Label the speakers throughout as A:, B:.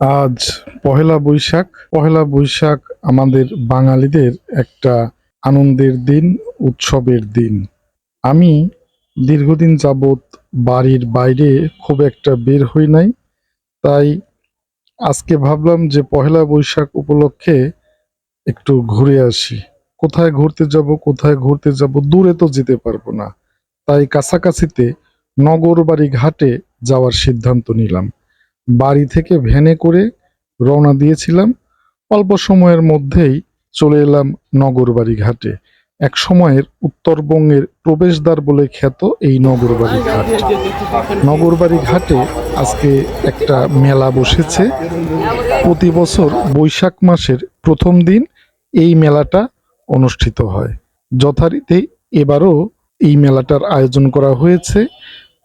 A: আজ পহেলা বৈশাখ। পহেলা বৈশাখ আমাদের বাঙালিদের একটা আনন্দের দিন, উৎসবের দিন। আমি দীর্ঘদিন যাবৎ বাড়ির বাইরে খুব একটা বের হই নাই, তাই আজকে ভাবলাম যে পহেলা বৈশাখ উপলক্ষে একটু ঘুরে আসি। কোথায় ঘুরতে যাব, কোথায় ঘুরতে যাব, দূরে তো যেতে পারব না, তাই কাছাকাছিতে নগর বাড়ি ঘাটে যাওয়ার সিদ্ধান্ত নিলাম। বাড়ি থেকে ভ্যানে করে রওনা দিয়েছিলাম। অল্প সময়ের মধ্যেই চলে এলাম নগরবাড়ি ঘাটে এক সময়ের উত্তরবঙ্গের প্রবেশদ্বার বলে খ্যাত এই নগরবাড়ি ঘাট নগরবাড়ি ঘাটে আজকে একটা মেলা বসেছে। প্রতি বছর বৈশাখ মাসের প্রথম দিন এই মেলাটা অনুষ্ঠিত হয়। যথারীতি এবারও এই মেলাটার আয়োজন করা হয়েছে।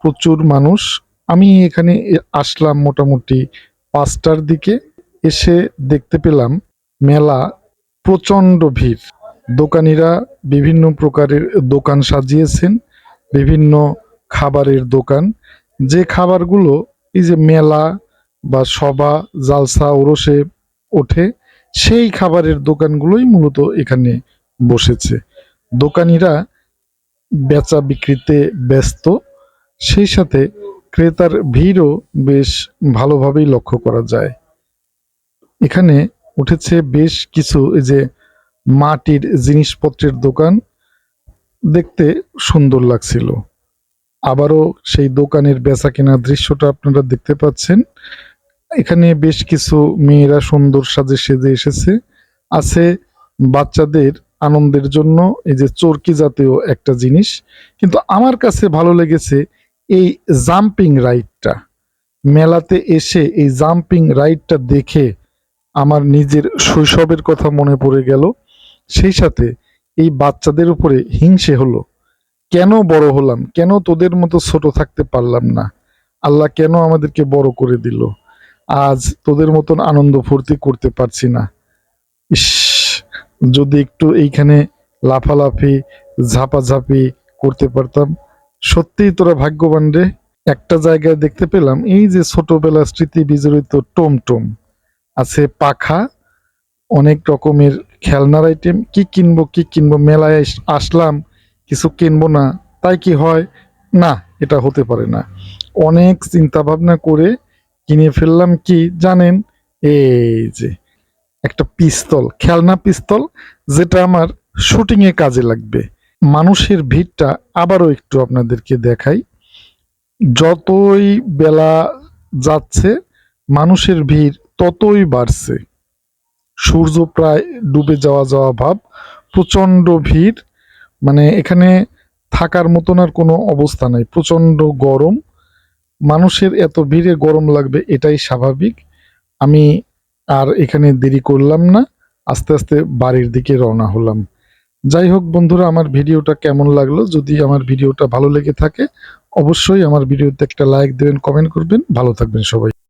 A: প্রচুর মানুষ আমি এখানে আসলাম মোটামুটি পাঁচটার দিকে, এসে দেখতে পেলাম মেলা প্রচণ্ড ভিড়। দোকানিরা বিভিন্ন প্রকারের দোকান সাজিয়েছেন, বিভিন্ন খাবারের দোকান। যে খাবারগুলো এই যে মেলা বা সভা, জালসা, ওরসে ওঠে, সেই খাবারের দোকানগুলোই মূলত এখানে বসেছে। দোকানিরা বেচা বিক্রিতে ব্যস্ত, সেই সাথে ক্রেতার ভিড়ও বেশ ভালোভাবেই লক্ষ্য করা যায়। এখানে উঠেছে বেশ কিছু যে মাটির জিনিসপত্রের দোকান। দেখতে সুন্দর লাগছিল। আবারও সেই দোকানের বেচা কেনার দৃশ্যটা আপনারা দেখতে পাচ্ছেন। এখানে বেশ কিছু মেয়েরা সুন্দর সাজে সেজে এসেছে। আছে বাচ্চাদের আনন্দের জন্য এই যে চরকি জাতীয় একটা জিনিস। কিন্তু আমার কাছে ভালো লেগেছে এই জাম্পিং রাইডটা মেলাতে এসে এই জাম্পিং রাইডটা দেখে আমার নিজের শৈশবের কথা মনে পড়ে গেল। সেই সাথে এই বাচ্চাদের উপরে হিংসে হলো। কেন বড় হলাম? কেন তোদের মতো ছোট থাকতে পারলাম না? আল্লাহ কেন আমাদেরকে বড় করে দিল? আজ তোদের মতন আনন্দ ফুর্তি করতে পারছি না। ইস, যদি একটু এইখানে লাফালাফি, ঝাপাঝাপি করতে পারতাম সত্যিই তোরা ভাগ্যবান রে। একটা জায়গায় দেখতে পেলাম, এই যে ছোটবেলার স্মৃতি বিজড়িত টমটম আছে পাখা, অনেক রকমের খেলনার আইটেম কি কিনবো কি কিনবো, মেলায় আসলাম, কিছু কিনবো না, তাই কি হয়? না, এটা হতে পারে না। অনেক চিন্তা ভাবনা করে কিনে ফেললাম কি, জানেন? এই যে, একটা পিস্তল, খেলনা পিস্তল, যেটা আমার শুটিং এ কাজে লাগবে। মানুষের ভিড়টা আবারও একটু আপনাদেরকে দেখাই। যতই বেলা যাচ্ছে, মানুষের ভিড় ততই বাড়ছে। সূর্য প্রায় ডুবে যাওয়া যাওয়া ভাব প্রচণ্ড ভিড় মানে এখানে থাকার মতন আর কোনো অবস্থা নাই প্রচণ্ড গরম। মানুষের এত ভিড়ে গরম লাগবে এটাই স্বাভাবিক। আমি আর এখানে দেরি করলাম না, আস্তে আস্তে বাড়ির দিকে রওনা হলাম। যাই হোক বন্ধুরা, আমার ভিডিওটা কেমন লাগল? যদি আমার ভিডিওটা ভালো লেগে থাকে, অবশ্যই আমার ভিডিওতে একটা লাইক দেবেন, কমেন্ট করবেন। ভালো থাকবেন সবাই।